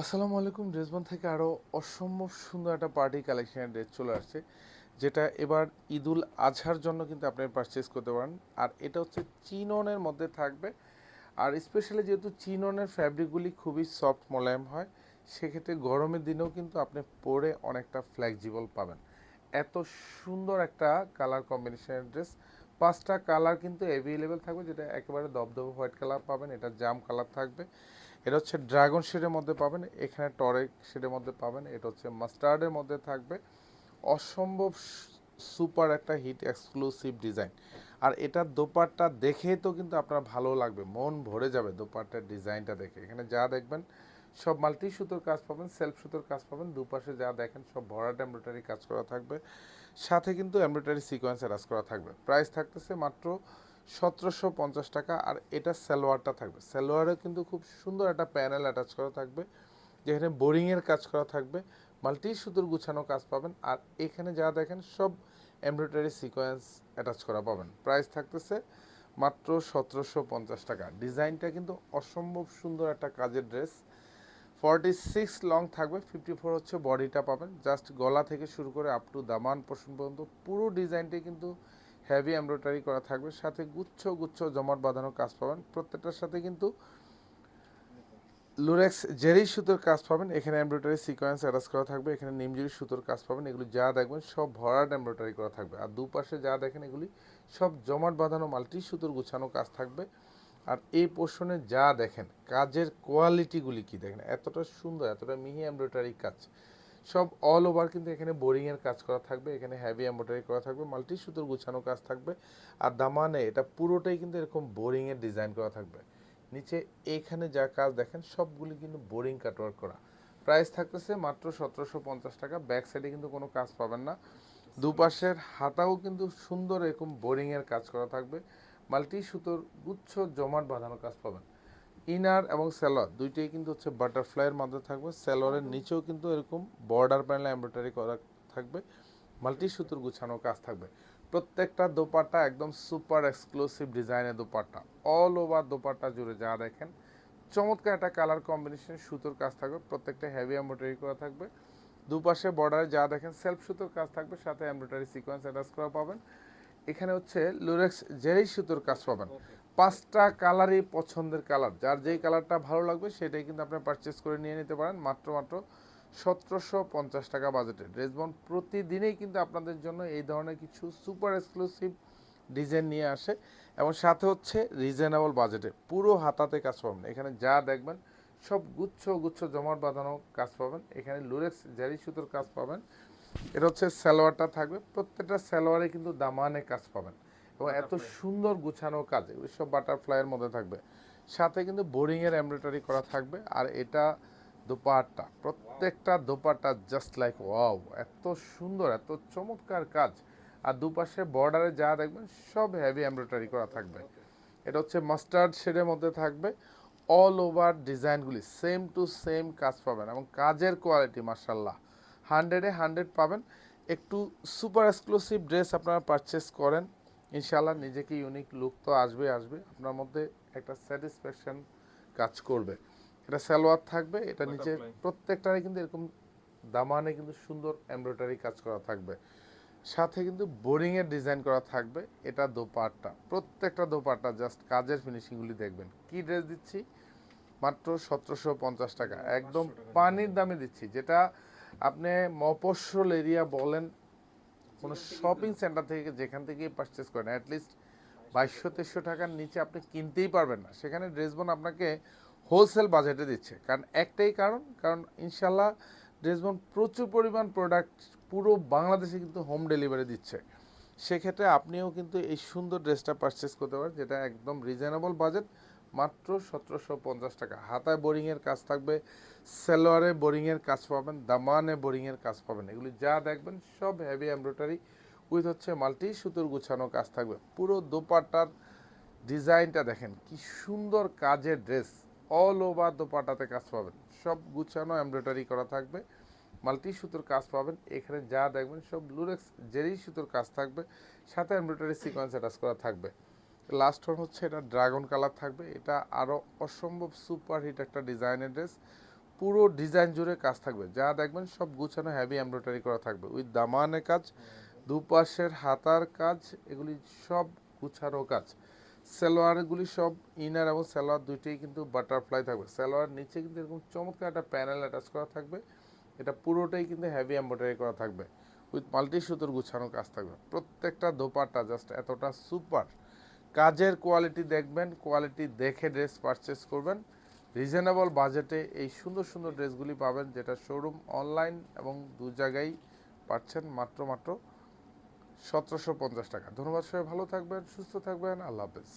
আসসালামু আলাইকুম, ড্রেসবন থেকে আরও অসম্ভব সুন্দর একটা পার্টি কালেকশনের ড্রেস চলে আসছে, যেটা এবার ঈদুল আজহার জন্য কিন্তু আপনি পারচেস করতে পারেন। আর এটা হচ্ছে চিননের মধ্যে থাকবে। আর স্পেশালি যেহেতু চিননের ফ্যাব্রিকগুলি খুবই সফট মোলায়েম হয়, সেক্ষেত্রে গরমের দিনেও কিন্তু আপনি পরে অনেকটা ফ্লেক্সিবল পাবেন। এত সুন্দর একটা কালার কম্বিনেশনের ড্রেস পাঁচটা কালার কিন্তু অ্যাভেলেবেল থাকবে, যেটা একেবারে দবদবে হোয়াইট কালার পাবেন, এটা জাম কালার থাকবে। এটা হচ্ছে ড্রাগন শেডের মধ্যে পাবেন, এখানে টরেক শেডের মধ্যে পাবেন, এটা হচ্ছে মাস্টার্ডের মধ্যে থাকবে। অসম্ভব সুপার একটা হিট এক্সক্লুসিভ ডিজাইন। আর এটার দোপাট্টা দেখেই তো কিন্তু আপনার ভালো লাগবে, মন ভরে যাবে দোপাট্টার ডিজাইনটা দেখে। এখানে যা দেখবেন, সব মাল্টি সুতোর কাজ পাবেন, সেলফ সুতোর কাজ পাবেন, দুপাশে যা দেখেন, সব ভরাট এমব্রয়ডারি কাজ করা থাকবে। সাথে কিন্তু এমব্রয়ডারি সিকোয়েন্স অ্যাটাচ করা থাকবে। প্রাইস থাকতেছে মাত্র সতেরোশো পঞ্চাশ টাকা আর এটা সালোয়ারটা থাকবে। সালোয়ারে কিন্তু খুব সুন্দর একটা প্যানেল অ্যাটাচ করা থাকবে, যেখানে বোরিংয়ের কাজ করা থাকবে, মাল্টি সুতোর গুছানো কাজ পাবেন আর এখানে যা দেখেন সব এমব্রয়ডারি সিকোয়েন্স অ্যাটাচ করা পাবেন। প্রাইস থাকতেছে মাত্র সতেরোশো পঞ্চাশ টাকা। ডিজাইনটা কিন্তু অসম্ভব সুন্দর একটা কাজের ড্রেস ফর্টি সিক্স লং থাকবে ফিফটি ফোর হচ্ছে বডিটা পাবেন। জাস্ট গলা থেকে শুরু করে আপ টু দামান পোর্শন পর্যন্ত পুরো ডিজাইনটাই কিন্তু হেভি এমব্রয়ডারি করা থাকবে, সাথে গুচ্ছ গুচ্ছ জমাট বাঁধানো কাজ পাবেন। প্রত্যেকটার সাথে কিন্তু লুরেক্স জেরি সুতোর কাজ পাবেন। এখানে এমব্রয়ডারি সিকোয়েন্স অ্যাটাচ করা থাকবে, এখানে নিমজুরি সুতোর কাজ পাবেন। এগুলি যা দেখবেন সব ভরাট এমব্রয়ডারি করা থাকবে। আর দুপাশে যা দেখেন এগুলি সব জমাট বাঁধানো মাল্টি সুতোর গুছানো কাজ থাকবে। আর এই পোর্শনে যা দেখেন, কাজের কোয়ালিটিগুলি কি দেখেন? এতটা সুন্দর, এতটা মিহি এমব্রয়ডারি কাজ। সব অল ওভার কিন্তু এখানে বোরিংয়ের কাজ করা থাকবে, এখানে হ্যাভি এমব্রয়ডারি করা থাকবে মাল্টি সুতোর গুছানো কাজ থাকবে, আর দামানে এটা পুরোটাই কিন্তু এরকম বোরিংয়ের ডিজাইন করা থাকবে। নিচে এখানে যা কাজ দেখেন, সবগুলি কিন্তু বোরিং কাটওয়ার্ক করা। প্রাইস থাকতেছে মাত্র সতেরোশো পঞ্চাশ টাকা ব্যাক সাইডে কিন্তু কোনো কাজ পাবেন না। দুপাশের হাতাও কিন্তু সুন্দর এরকম বোরিংয়ের কাজ করা থাকবে মাল্টি সুতোর গুচ্ছ জমাট বাঁধানো কাজ পাবেন। ইনার এবং সেলোয়ার দুইটাই কিন্তু হচ্ছে বাটারফ্লাইয়ের মধ্যে থাকবে। সেলোয়ারের নিচেও কিন্তু এরকম বর্ডার প্যানেল এমব্রয়ডারি করা থাকবে মাল্টি সুতোর গুছানো কাজ থাকবে। প্রত্যেকটা দোপাট্টা একদম সুপার এক্সক্লুসিভ ডিজাইনের দোপাট্টা অল ওভার দোপাট্টা জুড়ে যা দেখেন। চমৎকার একটা কালার কম্বিনেশন সুতোর কাজ থাকবে প্রত্যেকটা হেভি এমব্রয়ডারি করা থাকবে। দুপাশে বর্ডারে যা দেখেন সেলফ সুতোর কাজ থাকবে সাথে এমব্রয়ডারি সিকোয়েন্স অ্যাটাচ করা পাবেন। এখানে হচ্ছে লুরেক্স জেরি সুতোর কাজ পাবেন। পাঁচটা কালারই পছন্দের কালার। যার যেই কালারটা ভালো লাগবে সেটাই কিন্তু আপনি পারচেস করে নিয়ে নিতে পারেন। মাত্র মাত্র সতেরোশো পঞ্চাশ টাকা বাজেটে ড্রেসবন প্রতিদিনেই কিন্তু আপনাদের জন্য এই ধরনের কিছু সুপার এক্সক্লুসিভ ডিজাইন নিয়ে আসে এবং সাথে হচ্ছে রিজনেবল বাজেটে পুরো হাতাতে কাজ পাবেন। এখানে যা দেখবেন, সব গুচ্ছ গুচ্ছ জমাট বাঁধানো কাজ পাবেন। এখানে লুরেক্স জারি সুতোর কাজ পাবেন। এটা হচ্ছে সালোয়ারটা থাকবে। প্রত্যেকটা সালোয়ারে কিন্তু দামানে কাজ পাবেন। এবং এত সুন্দর গুছানো কাজ এগুলো সব বাটারফ্লাইয়ের মধ্যে থাকবে। সাথে কিন্তু বোরিংয়ের এমব্রয়ডারি করা থাকবে আর এটা দোপাট্টা প্রত্যেকটা দোপাট্টা জাস্ট লাইক ওয়াও এত সুন্দর এত চমৎকার কাজ। আর দুপাশে বর্ডারে যা দেখবেন সব হেভি এমব্রয়ডারি করা থাকবে। এটা হচ্ছে মাস্টার্ড শেডের মধ্যে থাকবে। অল ওভার ডিজাইনগুলি সেম টু সেম কাজ পাবেন এবং কাজের কোয়ালিটি মার্শাল্লাহ হান্ড্রেডে হান্ড্রেড পাবেন। একটু সুপার এক্সক্লুসিভ ড্রেস আপনারা পারচেস করেন ইনশাল্লাহ নিজেকে ইউনিক লুক তো আসবে আসবে। আপনার মধ্যে একটা স্যাটিসফ্যাকশন কাজ করবে। এটা সালোয়ার থাকবে এটা নিচে প্রত্যেকটারে কিন্তু এরকম দামানে কিন্তু সুন্দর এমব্রয়ডারি কাজ করা থাকবে। সাথে কিন্তু বোরিংয়ের ডিজাইন করা থাকবে এটা দোপাট্টা। প্রত্যেকটা দোপাট্টা জাস্ট কাজের ফিনিশিংগুলি দেখবেন। কি ড্রেস দিচ্ছি? মাত্র সতেরোশো পঞ্চাশ টাকা। একদম পানির দামে দিচ্ছি। যেটা আপনি মফস্বল এরিয়া বলেন কোনো শপিং সেন্টার থেকে যেখান থেকেই পারচেস করেন অ্যাটলিস্ট বাইশশো, তেইশশো টাকার নিচে আপনি কিনতেই পারবেন না। সেখানে ড্রেসবন আপনাকে হোলসেল বাজেটে দিচ্ছে। কারণ একটাই কারণ কারণ ইনশাল্লাহ ড্রেসবন প্রচুর পরিমাণ প্রোডাক্ট পুরো বাংলাদেশে কিন্তু হোম ডেলিভারি দিচ্ছে। সেক্ষেত্রে আপনিও কিন্তু এই সুন্দর ড্রেসটা পারচেস করতে পারেন, যেটা একদম রিজনেবল বাজেট মাত্র সতেরোশো পঞ্চাশ টাকা। হাতায় বোরিংয়ের কাজ থাকবে, সেলোয়ারে বোরিংয়ের কাজ পাবেন, দামানে বোরিংয়ের কাজ পাবেন। এগুলি যা দেখবেন সব হেভি এমব্রয়ডারি উইথ হচ্ছে মাল্টি সুতোর গুছানো কাজ থাকবে। পুরো দোপাট্টার ডিজাইনটা দেখেন, কি সুন্দর কাজের ড্রেস অল ওভার দোপাট্টাতে কাজ পাবেন। সব গুছানো এমব্রয়ডারি করা থাকবে, মাল্টি সুতোর কাজ পাবেন। এখানে যা দেখবেন সব লুরেক্স জেরি সুতোর কাজ থাকবে, সাথে এমব্রয়ডারি সিকোয়েন্স অ্যাটাচ করা থাকবে। লাস্ট ওয়ান হচ্ছে এটা ড্রাগন কালার থাকবে। এটা আরও অসম্ভব সুপার হিট একটা ডিজাইনের ড্রেস পুরো ডিজাইন জুড়ে কাজ থাকবে। যা দেখবেন সব গুছানো হ্যাভি এমব্রয়ডারি করা থাকবে। উইথ দামানে কাজ, দুপাশের হাতার কাজ, এগুলি সব গুছানো কাজ। সালোয়ারগুলি সব ইনার এবং সালোয়ার দুইটাই কিন্তু বাটারফ্লাই থাকবে। সালোয়ার নিচে কিন্তু এরকম চমৎকার একটা প্যানেল অ্যাটাচ করা থাকবে। এটা পুরোটাই কিন্তু হ্যাভি এমব্রয়ডারি করা থাকবে। উইথ মাল্টি সুতোর গুছানো কাজ থাকবে। প্রত্যেকটা দোপাট্টা জাস্ট এতটা সুপার কাজের কোয়ালিটি দেখবেন কোয়ালিটি দেখে ড্রেস পারচেস করবেন। রিজনেবল বাজেটে এই সুন্দর সুন্দর ড্রেসগুলি পাবেন যেটা শোরুম অনলাইন এবং দু জায়গায় পাচ্ছেন মাত্র মাত্র সতেরোশো পঞ্চাশ টাকা। ধন্যবাদ সবাই, ভালো থাকবেন, সুস্থ থাকবেন, আল্লাহ হাফেজ।